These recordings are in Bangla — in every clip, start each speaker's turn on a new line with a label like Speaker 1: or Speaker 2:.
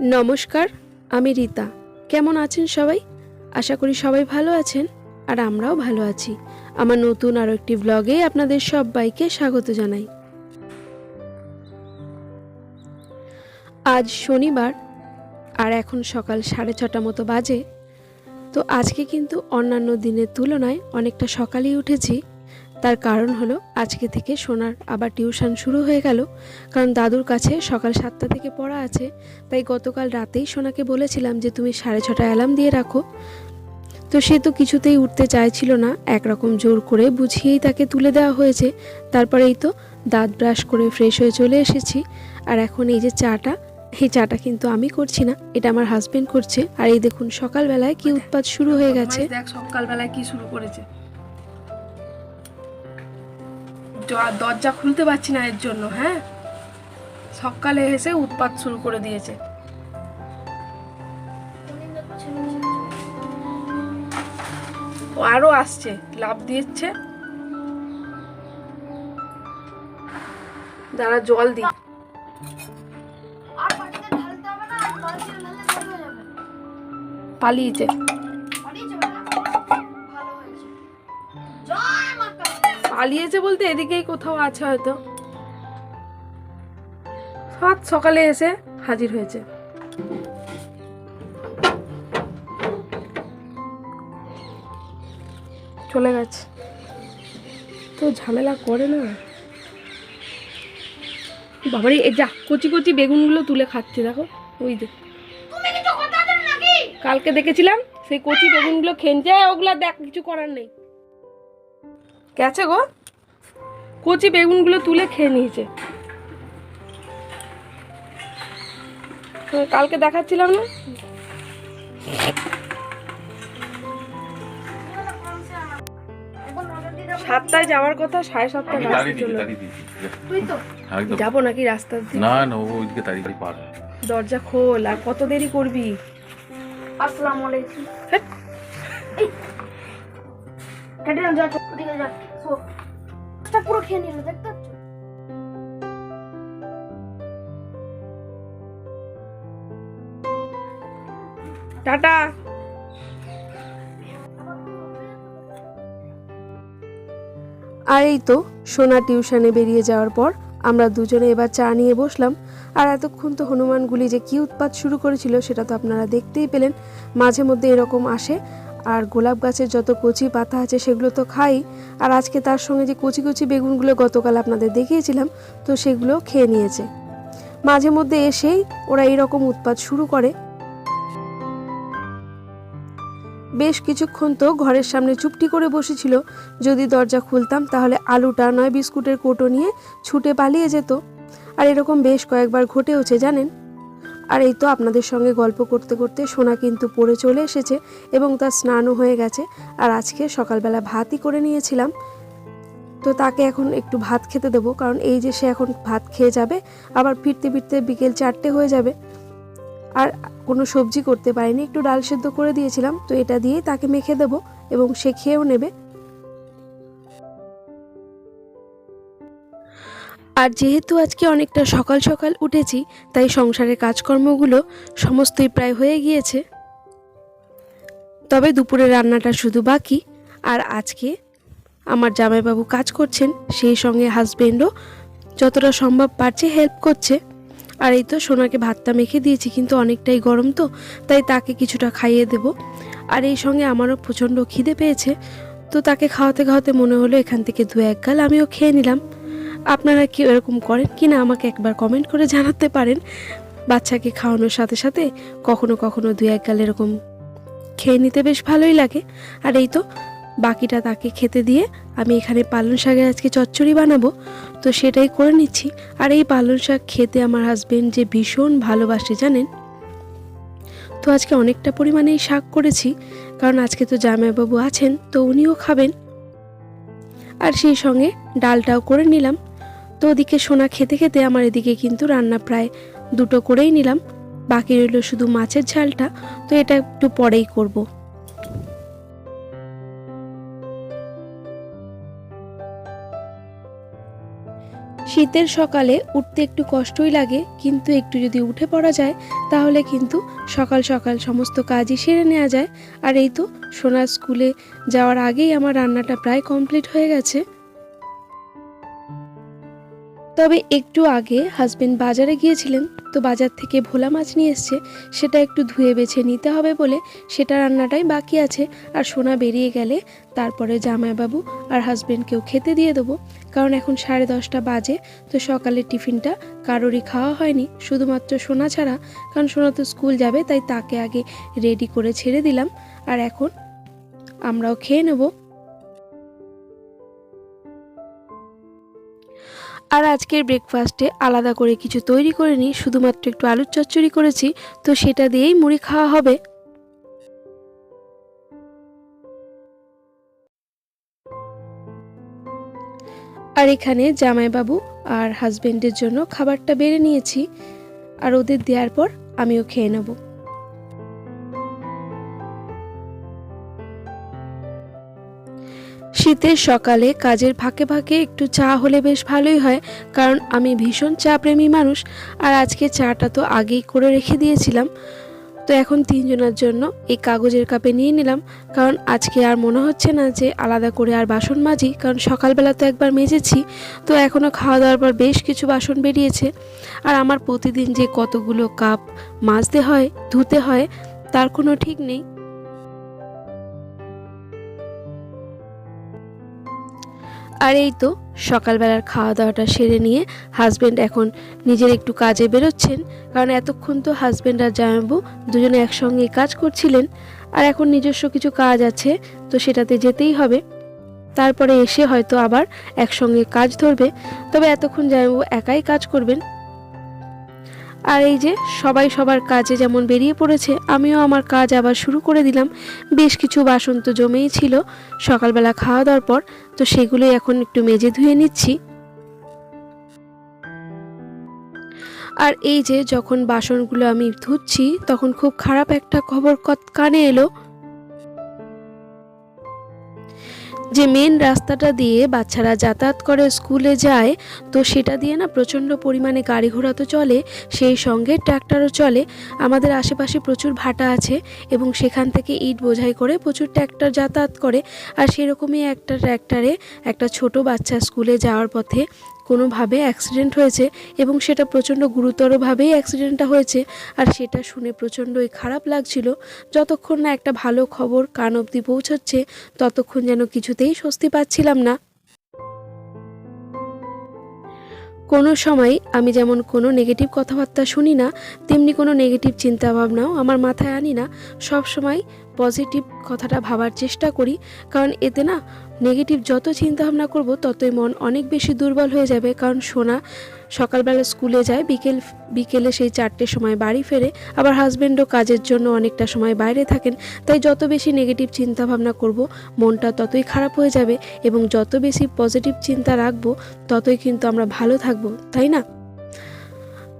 Speaker 1: নমস্কার, আমি রীতা। কেমন আছেন সবাই? আশা করি সবাই ভালো আছেন, আর আমরাও ভালো আছি। আমার নতুন আরও একটি ব্লগে আপনাদের সবাইকে স্বাগত জানাই। আজ শনিবার, আর এখন সকাল সাড়ে ছটা মতো বাজে। তো আজকে কিন্তু অন্যান্য দিনের তুলনায় অনেকটা সকালেই উঠেছি। তার কারণ হলো আজকে থেকে সোনার আবার টিউশন শুরু হয়ে গেল। কারণ দাদুর কাছে সকাল সাতটা থেকে পড়া আছে, তাই গতকাল রাতেই সোনাকে বলেছিলাম যে তুমি সাড়ে ছটা অ্যালার্ম দিয়ে রাখো। তো সে তো কিছুতেই উঠতে চাইছিল না, একরকম জোর করে বুঝিয়েই তাকে তুলে দেওয়া হয়েছে। তারপরেই তো দাঁত ব্রাশ করে ফ্রেশ হয়ে চলে এসেছি। আর এখন এই যে চাটা, এই চাটা কিন্তু আমি করছি না, এটা আমার হাজবেন্ড করছে। আর এই দেখুন সকালবেলায় কি উৎপাত শুরু হয়ে গেছে।
Speaker 2: দেখ সকালবেলায় কি শুরু করেছে। দরজা খুলতে পারছি না এর জন্য হ্যাঁ? সকালে এসে উৎপাত শুরু করে দিয়েছে। ও আরও আসছে লাভ দিচ্ছে। দাঁড়া জল দি।
Speaker 3: আর
Speaker 2: পালিয়েছে বলতে এদিকেই কোথাও আছে হয়তো। সাত সকালে এসে হাজির হয়েছে। চলে গেছে। তো ঝামেলা করে না? বাবারে এই যা কচি কচি বেগুনগুলো তুলে খাচ্ছে দেখো ওই দেখ কালকে দেখেছিলাম সেই কচি বেগুনগুলো খেনছে ওগুলা দেখ কিছু করার নেই। গেছে গো। কচি বেগুনগুলো তুলে খেয়ে নিয়েছে। হ্যাঁ, কালকে দেখাচ্ছিলাম না? সাতটায় যাওয়ার কথা সাড়ে
Speaker 4: একদম।
Speaker 2: যাব নাকি রাস্তা
Speaker 4: না না ওইদিকে দাঁড়িয়ে পার।
Speaker 2: দরজা খোল আর কত দেরি করবি?
Speaker 3: আসসালামু আলাইকুম। এটা পুরো খেয়ে নিল দেখতে পাচ্ছ?
Speaker 2: টাটা।
Speaker 1: আর এই তো সোনা টিউশনে বেরিয়ে যাওয়ার পর আমরা দুজনে এবার চা নিয়ে বসলাম। আর এতক্ষণ তো হনুমানগুলি যে কী উৎপাত শুরু করেছিল সেটা তো আপনারা দেখতেই পেলেন। মাঝে মধ্যে এরকম আসে। আর গোলাপ গাছের যত কচি পাতা আছে সেগুলো তো খাই। আর আজকে তার সঙ্গে যে কচি কচি বেগুনগুলো গতকাল আপনাদের দেখিয়েছিলাম, তো সেগুলো খেয়ে নিয়েছে। মাঝে মধ্যে এসেই ওরা এরকম উৎপাত শুরু করে। বেশ কিছুক্ষণ তো ঘরের সামনে চুপটি করে বসেছিল। যদি দরজা খুলতাম তাহলে আলুটা নয় বিস্কুটের কোটো নিয়ে ছুটে পালিয়ে যেত। আর এরকম বেশ কয়েকবার ঘটেওছে, জানেন? আর এই তো আপনাদের সঙ্গে গল্প করতে করতে সোনা কিন্তু পড়ে চলে এসেছে এবং তার স্নানও হয়ে গেছে। আর আজকে সকালবেলা ভাতই করে নিয়েছিলাম। তো তাকে এখন একটু ভাত খেতে দেবো, কারণ এই যে সে এখন ভাত খেয়ে যাবে, আবার ফিরতে ফিরতে বিকেল চারটে হয়ে যাবে। আর কোনো সবজি করতে পারিনি, একটু ডাল সেদ্ধ করে দিয়েছিলাম, তো এটা দিয়ে তাকে মেখে দেবো এবং সে খেয়েও নেবে। আর যেহেতু আজকে অনেকটা সকাল সকাল উঠেছি, তাই সংসারের কাজকর্মগুলো সমস্তই প্রায় হয়ে গিয়েছে। তবে দুপুরে রান্নাটা শুধু বাকি, আর আজকে আমার জামাইবাবু কাজ করছেন, সেই সঙ্গে হাজবেন্ডও যতটা সম্ভব পারছে হেল্প করছে। আর এই তো সোনাকে ভাতটা মেখে দিয়েছি, কিন্তু অনেকটাই গরম তো, তাই তাকে কিছুটা খাইয়ে দেব। আর এই সঙ্গে আমারও প্রচণ্ড খিদে পেয়েছে, তো তাকে খাওয়াতে খাওয়াতে মনে হলো এখান থেকে দু এক গাল আমিও খেয়ে নিলাম। আপনারা কি এরকম করেন কি না আমাকে একবার কমেন্ট করে জানাতে পারেন। বাচ্চাকে খাওয়ানোর সাথে সাথে কখনো কখনো দু এক গাল এরকম খেয়ে নিতে বেশ ভালোই লাগে। আর এই তো বাকিটা তাকে খেতে দিয়ে আমি এখানে পালং শাকের আজকে চচ্চড়ি বানাবো। তো সেটাই করে নিচ্ছি। আর এই পালং শাক খেতে আমার হাজবেন্ড যে ভীষণ ভালোবাসে, জানেন? তো আজকে অনেকটা পরিমাণেই শাক করেছি। কারণ আজকে তো জামাইবাবু আছেন, তো উনিও খাবেন। আর সেই সঙ্গে ডালটাও করে নিলাম। তো ওদিকে সোনা খেতে খেতে আমার এদিকে কিন্তু রান্না প্রায় দুটো করেই নিলাম। বাকি রইল শুধু মাছের ঝালটা, তো এটা একটু পরেই করব। শীতের সকালে উঠতে একটু কষ্টই লাগে, কিন্তু একটু যদি উঠে পড়া যায়, তাহলে কিন্তু সকাল সকাল সমস্ত কাজই সেরে নেওয়া যায়। আর এই তো সোনার স্কুলে যাওয়ার আগেই আমার রান্নাটা প্রায় কমপ্লিট হয়ে গেছে। তবে একটু আগে হাজবেন্ড বাজারে গিয়েছিলেন, তো বাজার থেকে ভোলা মাছ নিয়ে এসছে, সেটা একটু ধুয়ে বেছে নিতে হবে বলে সেটা রান্নাটাই বাকি আছে, আর সোনা বেরিয়ে গেলে তারপরে জামাইবাবু আর হাজবেন্ডকেও খেতে দিয়ে দেবো, কারণ এখন সাড়ে দশটা বাজে, তো সকালের টিফিনটা কারোরই খাওয়া হয়নি, শুধুমাত্র সোনা ছাড়া, কারণ সোনা তো স্কুল যাবে, তাই তাকে আগে রেডি করে ছেড়ে দিলাম, আর এখন আমরাও খেয়ে নেব। আর আজকের ব্রেকফাস্টে আলাদা করে কিছু তৈরি করে নিই। শুধুমাত্র একটু আলুর চচ্চড়ি করেছি, তো সেটা দিয়েই মুড়ি খাওয়া হবে। আর এখানে জামাইবাবু আর হাজবেন্ডের জন্য খাবারটা বেড়ে নিয়েছি। আর ওদের দেওয়ার পর আমিও খেয়ে নেব। শীতের সকালে কাজের ফাঁকে ফাঁকে একটু চা হলে বেশ ভালোই হয়, কারণ আমি ভীষণ চা প্রেমী মানুষ, আর আজকে চাটা তো আগেই করে রেখে দিয়েছিলাম। তো এখন তিনজনের জন্য এই কাগজের কাপে নিয়ে নিলাম, কারণ আজকে আর মনে হচ্ছে না যে আলাদা করে আর বাসন মাজি, কারণ সকালবেলা তো একবার মেজেছি, তো এখনও খাওয়া দাওয়ার পর বেশ কিছু বাসন বেরিয়েছে। আর আমার প্রতিদিন যে কতগুলো কাপ মাজতে হয়, ধুতে হয়, তার কোনো ঠিক নেই। আর এই তো, সকালবেলার খাওয়া দাওয়াটা সেরে নিয়ে হাজব্যান্ড এখন নিজের একটু কাজে বেরোচ্ছেন। কারণ এতক্ষণ তো হাজব্যান্ড আর জামাইবু দুজনে একসঙ্গে কাজ করছিলেন। আর এখন নিজস্ব কিছু কাজ আছে, তো সেটাতে যেতেই হবে। তারপরে এসে হয়তো আবার একসঙ্গে কাজ ধরবে। তবে এতক্ষণ জামাইবু একাই কাজ করবেন। আর এই যে সবাই সবার কাজে যেমন বেরিয়ে পড়েছে, আমিও আমার কাজ আবার শুরু করে দিলাম। বেশ কিছু বাসন তো জমেই ছিল। সকালবেলা খাওয়া দাওয়ার পর তো সেগুলোই এখন একটু মেজে ধুয়ে নিচ্ছি। আর এই যে যখন বাসনগুলো আমি ধুচ্ছি, তখন খুব খারাপ একটা খবর কানে এলো। যে মেন রাস্তাটা দিয়ে বাচ্চারা যাতায়াত করে স্কুলে যায়, তো সেটা দিয়ে না প্রচণ্ড পরিমাণে গাড়ি ঘোড়া তো চলে, সেই সঙ্গে ট্র্যাক্টরও চলে। আমাদের আশেপাশে প্রচুর ভাটা আছে এবং সেখান থেকে ইট বোঝাই করে প্রচুর ট্র্যাক্টর যাতায়াত করে। আর সেরকমই একটা ট্র্যাক্টরে একটা ছোট বাচ্চা স্কুলে যাওয়ার পথে কোনোভাবে অ্যাক্সিডেন্ট হয়েছে এবং সেটা প্রচণ্ড গুরুতরভাবেই অ্যাক্সিডেন্টটা হয়েছে। আর সেটা শুনে প্রচণ্ডই খারাপ লাগছিল। যতক্ষণ না একটা ভালো খবর কান অবধি পৌঁছচ্ছে, ততক্ষণ যেন কিছুতেই স্বস্তি পাচ্ছিলাম না। কোনো সময় আমি যেমন কোনো নেগেটিভ কথাবার্তা শুনি না, তেমনি কোনো নেগেটিভ চিন্তাভাবনাও আমার মাথায় আনি না। সব সময় পজিটিভ কথাটা ভাবার চেষ্টা করি, কারণ এতে না নেগেটিভ যত চিন্তাভাবনা করব, ততই মন অনেক বেশি দুর্বল হয়ে যাবে। কারণ সোনা সকালবেলা স্কুলে যায়, বিকেল, বিকেলে সেই চারটের সময় বাড়ি ফেরে। আবার হাজব্যান্ডও কাজের জন্য অনেকটা সময় বাইরে থাকেন। তাই যত বেশি নেগেটিভ চিন্তাভাবনা করব, মনটা ততই খারাপ হয়ে যাবে এবং যত বেশি পজিটিভ চিন্তা রাখব, ততই কিন্তু আমরা ভালো থাকব, তাই না?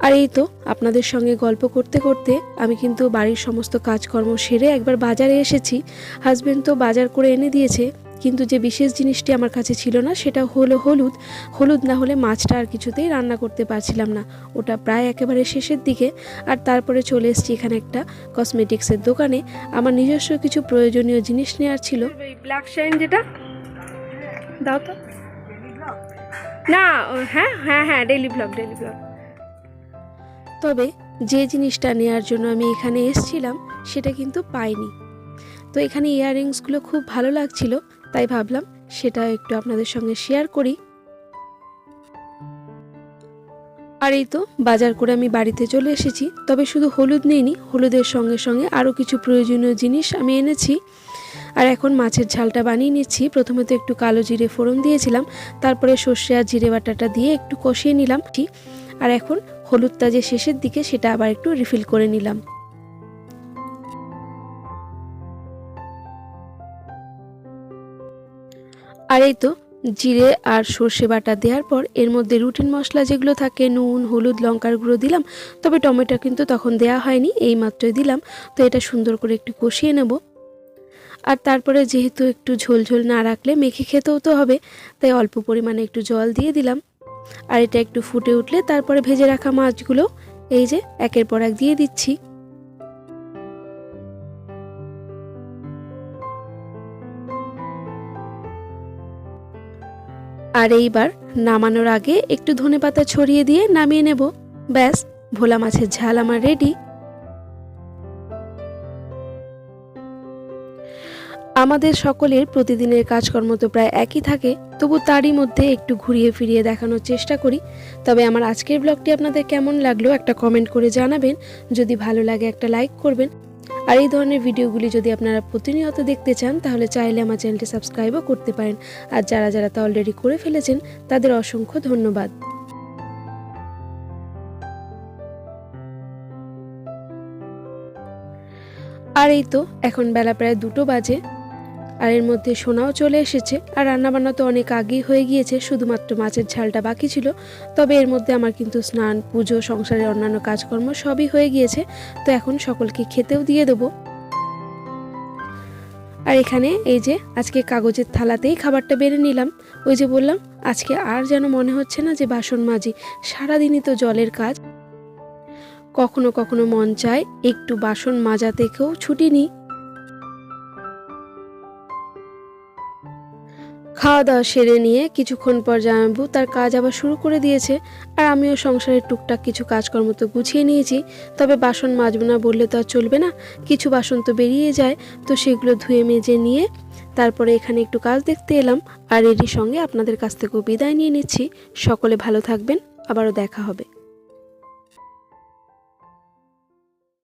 Speaker 1: আর এই তো আপনাদের সঙ্গে গল্প করতে করতে আমি কিন্তু বাড়ির সমস্ত কাজকর্ম সেরে একবার বাজারে এসেছি। হাজব্যান্ড তো বাজার করে এনে দিয়েছে। কিন্তু যে বিশেষ জিনিসটি আমার কাছে ছিল না সেটা হলো হলুদ। হলুদ না হলে মাছটা আর কিছুতেই রান্না করতে পারছিলাম না। ওটা প্রায় একেবারে শেষের দিকে আর তারপরে চলে এসেছি এখানে একটা কসমেটিক্সের দোকানে। আমার নিজস্ব কিছু প্রয়োজনীয় জিনিস নেওয়ার ছিল।
Speaker 2: ব্ল্যাক শাইন যেটা? দাও তো। না হ্যাঁ হ্যাঁ হ্যাঁ ডেলি ব্লগ ডেলি ব্লগ
Speaker 1: তবে যে জিনিসটা নেওয়ার জন্য আমি এখানে এসেছিলাম সেটা কিন্তু পাইনি। তো এখানে ইয়াররিংসগুলো খুব ভালো লাগছিল। তাই ভাবলাম সেটা একটু আপনাদের সঙ্গে শেয়ার করি। আর এই তো বাজার করে আমি বাড়িতে চলে এসেছি, তবে শুধু হলুদ নেইনি, হলুদের সঙ্গে সঙ্গে আরও কিছু প্রয়োজনীয় জিনিস আমি এনেছি। আর এখন মাছের ঝালটা বানিয়ে নিচ্ছি। প্রথমে তো একটু কালো জিরে ফোড়ন দিয়েছিলাম, তারপরে সর্ষে আর জিরে বাটাটা দিয়ে একটু কষিয়ে নিলাম। আর এখন হলুদটা যে শেষের দিকে, সেটা আবার একটু রিফিল করে নিলাম। আর এই তো। জিরে আর সর্ষে বাটা দেওয়ার পর এর মধ্যে রুটিন মশলা যেগুলো থাকে, নুন, হলুদ, লঙ্কার গুঁড়ো দিলাম। তবে টমেটো কিন্তু তখন দেয়া হয়নি, এই মাত্রই দিলাম। তো এটা সুন্দর করে একটু কষিয়ে নেব। আর তারপরে যেহেতু একটু ঝোল ঝোল না রাখলে মেখে খেতেও তো হবে, তাই অল্প পরিমাণে একটু জল দিয়ে দিলাম। আর এটা একটু ফুটে উঠলে তারপরে ভেজে রাখা মাছগুলো, এই যে, একের পর এক দিয়ে দিচ্ছি। আর এইবার নামানোর আগে একটু ধনেপাতা ছড়িয়ে দিয়ে নামিয়ে নেব। ব্যাস, ভোলা মাছের ঝাল আমার রেডি আমাদের সকলের প্রতিদিনের কাজকর্ম তো প্রায় একই থাকে, তবু তারই মধ্যে একটু ঘুরিয়ে ফিরিয়ে দেখানোর চেষ্টা করি। তবে আমার আজকের ব্লগটি আপনাদের কেমন লাগল একটা কমেন্ট করে জানাবেন। যদি ভালো লাগে একটা লাইক করবেন। আর এই ধরনের ভিডিওগুলি যদি আপনারা প্রতিনিয়ত দেখতে চান, তাহলে চাইলে আমার চ্যানেলটি সাবস্ক্রাইবও করতে পারেন। আর যারা যারা তা অলরেডি করে ফেলেছেন, তাদের অসংখ্য ধন্যবাদ। আর এই তো, এখন বেলা প্রায় দুটো বাজে। আর এর মধ্যে সোনাও চলে এসেছে। আর রান্নাবান্না তো অনেক আগেই হয়ে গিয়েছে, শুধুমাত্র মাছের ঝালটা বাকি ছিল। তবে এর মধ্যে আমার কিন্তু স্নান, পুজো, সংসারের অন্যান্য কাজকর্ম সবই হয়ে গিয়েছে। তো এখন সকলকে খেতেও দিয়ে দেবো। আর এখানে এই যে আজকে কাগজের থালাতেই খাবারটা বেড়ে নিলাম। ওই যে বললাম, আজকে আর যেন মনে হচ্ছে না যে বাসন মাজি। সারাদিনই তো জলের কাজ। কখনো কখনো মন চায় একটু বাসন মাজা থেকেও ছুটি নিই খাওয়া দাওয়া সেরে নিয়ে কিছুক্ষণ পর জামাইবু তার কাজ আবার শুরু করে দিয়েছে। আর আমিও সংসারের টুকটাক কিছু কাজকর্ম তো গুছিয়ে নিয়েছি। তবে বাসন মাজবো না বললে তো আর চলবে না। কিছু বাসন তো বেরিয়ে যায়, তো সেগুলো ধুয়ে মেজে নিয়ে তারপরে এখানে একটু কাজ দেখতে এলাম। আর এরই সঙ্গে আপনাদের কাছ থেকেও বিদায় নিয়ে নিচ্ছি। সকলে ভালো থাকবেন, আবারও দেখা হবে।